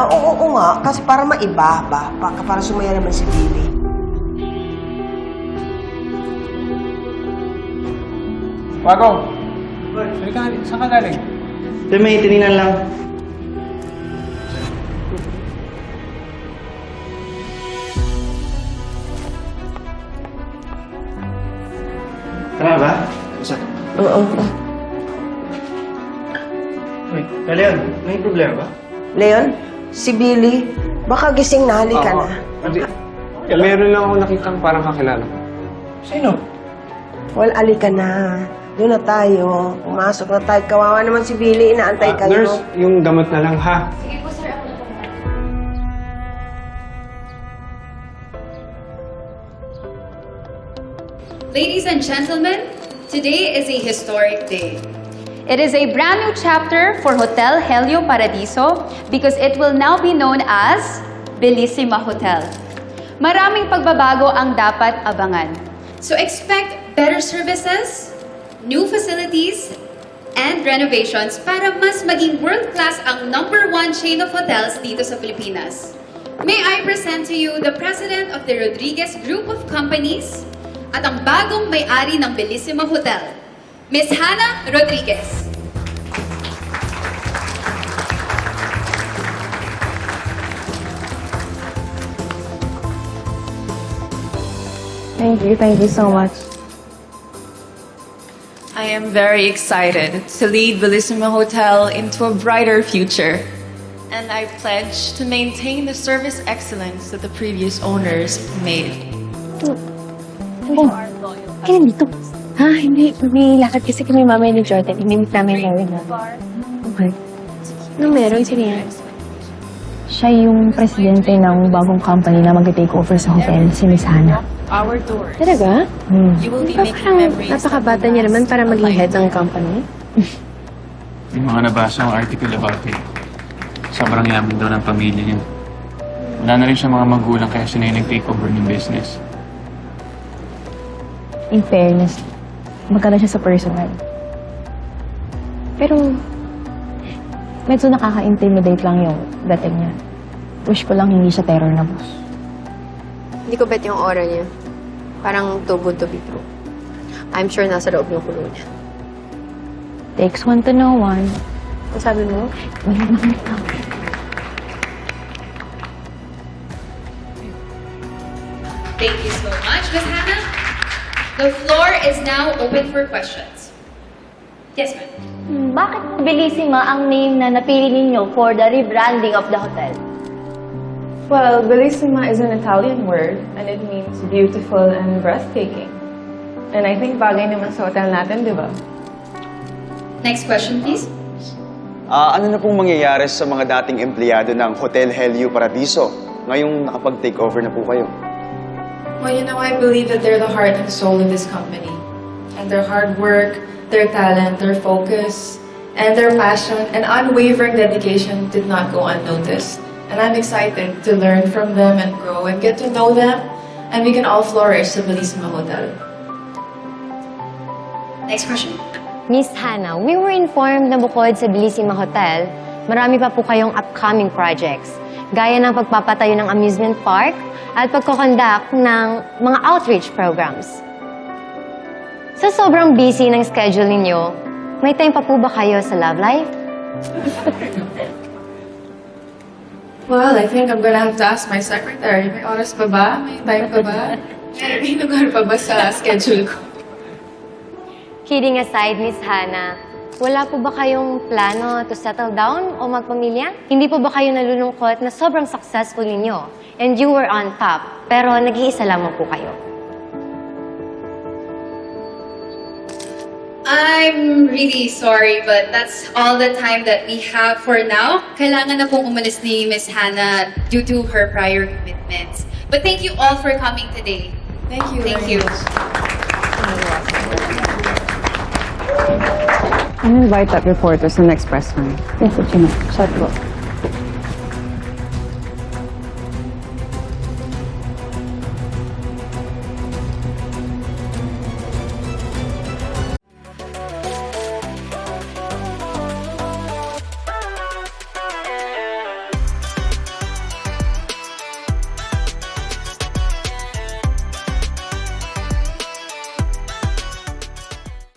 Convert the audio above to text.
nga, oo, oo nga. Kasi para maiba ba? Pa, para sumaya naman si Billy. Wagaw! Halika nga, saan ka galing? Ito may tininan lang. Tara ba? Isa. Oo. Uy, Leon, may problema ba? Leon, si Billy, baka gising na, halika Oo. na. Hindi. Meron lang ako nakitang parang kakilala ko. Sino? Well, alika na. Doon na tayo. Pumasok na tayo. Kawawa naman si Billy, inaantay Ah, kayo. nurse, yung gamot na lang ha. Ladies and gentlemen, today is a historic day. It is a brand new chapter for Hotel Helio Paradiso because it will now be known as Bellissima Hotel. Maraming pagbabago ang dapat abangan. So expect better services, new facilities, and renovations para mas maging world-class ang number one chain of hotels dito sa Pilipinas. May I present to you the president of the Rodriguez Group of Companies at ang bagong may-ari ng Bellissima Hotel, Miss Hannah Rodriguez. Thank you, thank you so much. I am very excited to lead Bellissima Hotel into a brighter future. And I pledge to maintain the service excellence that the previous owners made. Oh, kailan dito? Ha, hindi. May lakad kasi kami mamaya ni Jordan. Inimit namin Larry na. Okay. Ano meron? Sino yan? Siya yung presidente ng bagong company na mag-take over sa hotel, si Miss Hannah. Our doors. Talaga? Hmm. You will be Pa, making parang memories. napakabata niya naman para maging head ng company. Yung mga nabasa ang article about it. Sobrang yaman daw ng pamilya niya. Wala na rin siya mga magulang kaya siya na yung nag-take over ng business. In fairness, magkano siya sa personal. Pero, medyo nakaka-intimidate lang yung dating niya. Wish ko lang hindi siya terror na boss. Hindi ko bet yung aura niya. Parang too good to be true. I'm sure nasa loob yung kulo niya. Takes one to know one. Ano sabi mo? Thank you so much, Miss Hannah. The floor is now open for questions. Yes, ma'am. Hmm, Bakit Bellissima ang name na napili ninyo for the rebranding of the hotel? Well, bellissima is an Italian word and it means beautiful and breathtaking. And I think bagay naman sa hotel natin, di ba? Next question, please. Ah, ano na pong mangyayari sa mga dating empleyado ng Hotel Helio Paradiso ngayong nakapag-take over na po kayo? Well, you know, I believe that they're the heart and soul of this company. And their hard work, their talent, their focus, and their passion and unwavering dedication did not go unnoticed. And I'm excited to learn from them and grow and get to know them, and we can all flourish sa Bellissima Hotel. Next question. Miss Hannah, we were informed na bukod sa Bellissima Hotel, marami pa po kayong upcoming projects. Gaya ng pagpapatayo ng amusement park at pagkoconduct ng mga outreach programs. Sa sobrang busy ng schedule ninyo, may time pa po ba kayo sa love life? Well, I think I'm gonna have to ask my secretary. May oras pa ba? May time pa ba? May, may lugar pa ba sa schedule ko? Kidding aside, Miss Hannah, wala po ba kayong plano to settle down o magpamilya? Hindi po ba kayo nalulungkot na sobrang successful ninyo and you were on top, pero nag-iisa lamang po kayo? I'm really sorry, but that's all the time that we have for now. Kailangan na pong umalis ni Miss Hannah due to her prior commitments. But thank you all for coming today. Thank you. Thank you. I'll invite that reporter sa next press con. Yes, you know. Chat ko.